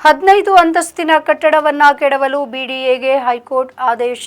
ಹದಿನೈದು ಅಂತಸ್ತಿನ ಕಟ್ಟಡವನ್ನ ಕೆಡವಲು ಬಿಡಿಎಗೆ ಹೈಕೋರ್ಟ್ ಆದೇಶ.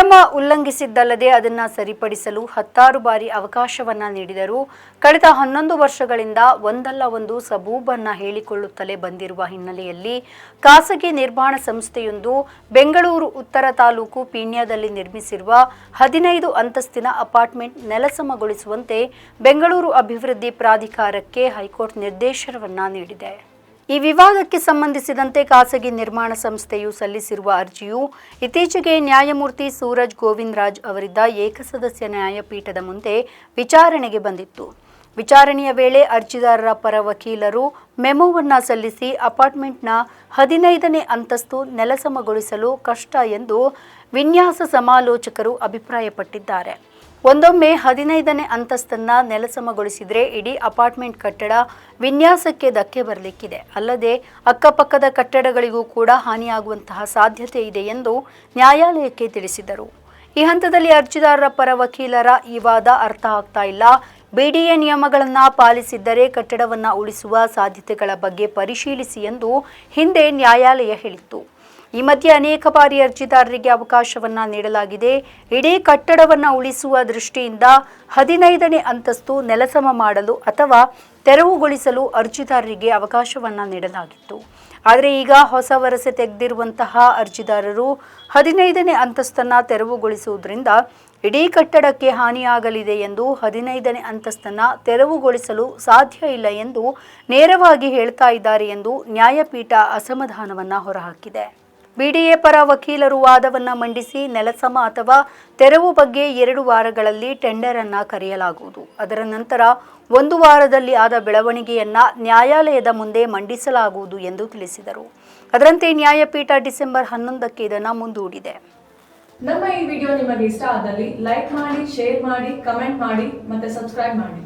ನಿಯಮ ಉಲ್ಲಂಘಿಸಿದ್ದಲ್ಲದೆ ಅದನ್ನು ಸರಿಪಡಿಸಲು ಹತ್ತಾರು ಬಾರಿ ಅವಕಾಶವನ್ನ ನೀಡಿದರು. ಕಳೆದ ಹನ್ನೊಂದು ವರ್ಷಗಳಿಂದ ಒಂದಲ್ಲ ಒಂದು ಸಬೂಬನ್ನ ಹೇಳಿಕೊಳ್ಳುತ್ತಲೇ ಬಂದಿರುವ ಹಿನ್ನೆಲೆಯಲ್ಲಿ ಖಾಸಗಿ ನಿರ್ಮಾಣ ಸಂಸ್ಥೆಯೊಂದು ಬೆಂಗಳೂರು ಉತ್ತರ ತಾಲೂಕು ಪೀಣ್ಯದಲ್ಲಿ ನಿರ್ಮಿಸಿರುವ ಹದಿನೈದು ಅಂತಸ್ತಿನ ಅಪಾರ್ಟ್ಮೆಂಟ್ ನೆಲಸಮಗೊಳಿಸುವಂತೆ ಬೆಂಗಳೂರು ಅಭಿವೃದ್ಧಿ ಪ್ರಾಧಿಕಾರಕ್ಕೆ ಹೈಕೋರ್ಟ್ ನಿರ್ದೇಶನವನ್ನ ನೀಡಿದೆ. ಈ ವಿವಾದಕ್ಕೆ ಸಂಬಂಧಿಸಿದಂತೆ ಖಾಸಗಿ ನಿರ್ಮಾಣ ಸಂಸ್ಥೆಯು ಸಲ್ಲಿಸಿರುವ ಅರ್ಜಿಯು ಇತ್ತೀಚೆಗೆ ನ್ಯಾಯಮೂರ್ತಿ ಸೂರಜ್ ಗೋವಿಂದ್ ರಾಜ್ ಅವರಿದ್ದ ಏಕಸದಸ್ಯ ನ್ಯಾಯಪೀಠದ ಮುಂದೆ ವಿಚಾರಣೆಗೆ ಬಂದಿತ್ತು. ವಿಚಾರಣೆಯ ವೇಳೆ ಅರ್ಜಿದಾರರ ಪರ ವಕೀಲರು ಮೆಮೊವನ್ನು ಸಲ್ಲಿಸಿ ಅಪಾರ್ಟ್ಮೆಂಟ್ನ ಹದಿನೈದನೇ ಅಂತಸ್ತು ನೆಲಸಮಗೊಳಿಸಲು ಕಷ್ಟ ಎಂದು ವಿನ್ಯಾಸ ಸಮಾಲೋಚಕರು ಅಭಿಪ್ರಾಯಪಟ್ಟಿದ್ದಾರೆ. ಒಂದೊಮ್ಮೆ ಹದಿನೈದನೇ ಅಂತಸ್ತನ್ನ ನೆಲಸಮಗೊಳಿಸಿದ್ರೆ ಇಡೀ ಅಪಾರ್ಟ್ಮೆಂಟ್ ಕಟ್ಟಡ ವಿನ್ಯಾಸಕ್ಕೆ ಧಕ್ಕೆ ಬರಲಿಕ್ಕಿದೆ. ಅಲ್ಲದೆ ಅಕ್ಕಪಕ್ಕದ ಕಟ್ಟಡಗಳಿಗೂ ಕೂಡ ಹಾನಿಯಾಗುವಂತಹ ಸಾಧ್ಯತೆ ಇದೆ ಎಂದು ನ್ಯಾಯಾಲಯಕ್ಕೆ ತಿಳಿಸಿದರು. ಈ ಹಂತದಲ್ಲಿ ಅರ್ಜಿದಾರರ ಪರ ವಕೀಲರ ಈ ವಾದ ಅರ್ಥ ಆಗ್ತಾ ಇಲ್ಲ. ಬಿಡಿಎ ನಿಯಮಗಳನ್ನು ಪಾಲಿಸಿದ್ದರೆ ಕಟ್ಟಡವನ್ನ ಉಳಿಸುವ ಸಾಧ್ಯತೆಗಳ ಬಗ್ಗೆ ಪರಿಶೀಲಿಸಿ ಎಂದು ಹಿಂದೆ ನ್ಯಾಯಾಲಯ ಹೇಳಿತ್ತು. ಈ ಮಧ್ಯೆ ಅನೇಕ ಬಾರಿ ಅರ್ಜಿದಾರರಿಗೆ ಅವಕಾಶವನ್ನ ನೀಡಲಾಗಿದೆ. ಇಡೀ ಕಟ್ಟಡವನ್ನ ಉಳಿಸುವ ದೃಷ್ಟಿಯಿಂದ ಹದಿನೈದನೇ ಅಂತಸ್ತು ನೆಲಸಮ ಮಾಡಲು ಅಥವಾ ತೆರವುಗೊಳಿಸಲು ಅರ್ಜಿದಾರರಿಗೆ ಅವಕಾಶವನ್ನ ನೀಡಲಾಗಿತ್ತು. ಆದರೆ ಈಗ ಹೊಸ ವರಸೆ ತೆಗೆದಿರುವಂತಹ ಅರ್ಜಿದಾರರು ಹದಿನೈದನೇ ಅಂತಸ್ತನ್ನ ತೆರವುಗೊಳಿಸುವುದರಿಂದ ಇಡೀ ಕಟ್ಟಡಕ್ಕೆ ಹಾನಿಯಾಗಲಿದೆ ಎಂದು ಹದಿನೈದನೇ ಅಂತಸ್ತನ್ನ ತೆರವುಗೊಳಿಸಲು ಸಾಧ್ಯ ಇಲ್ಲ ಎಂದು ನೇರವಾಗಿ ಹೇಳ್ತಾ ಇದ್ದಾರೆ ಎಂದು ನ್ಯಾಯಪೀಠ ಅಸಮಾಧಾನವನ್ನು ಹೊರಹಾಕಿದೆ. ಬಿಡಿಎ ಪರ ವಕೀಲರು ವಾದವನ್ನು ಮಂಡಿಸಿ ನೆಲಸಮ ಅಥವಾ ತೆರವು ಬಗ್ಗೆ ಎರಡು ವಾರಗಳಲ್ಲಿ ಟೆಂಡರ್ ಅನ್ನು ಕರೆಯಲಾಗುವುದು. ಅದರ ನಂತರ ಒಂದು ವಾರದಲ್ಲಿ ಆದ ಬೆಳವಣಿಗೆಯನ್ನ ನ್ಯಾಯಾಲಯದ ಮುಂದೆ ಮಂಡಿಸಲಾಗುವುದು ಎಂದು ತಿಳಿಸಿದರು. ಅದರಂತೆ ನ್ಯಾಯಪೀಠ ಡಿಸೆಂಬರ್ ಹನ್ನೊಂದಕ್ಕೆ ಇದನ್ನು ಮುಂದೂಡಿದೆ. ನಮ್ಮ ಈ ವಿಡಿಯೋ ನಿಮಗೆ ಇಷ್ಟ ಆದಲ್ಲಿ ಲೈಕ್ ಮಾಡಿ, ಶೇರ್ ಮಾಡಿ, ಕಮೆಂಟ್ ಮಾಡಿ ಮತ್ತೆ ಸಬ್ಸ್ಕ್ರೈಬ್ ಮಾಡಿ.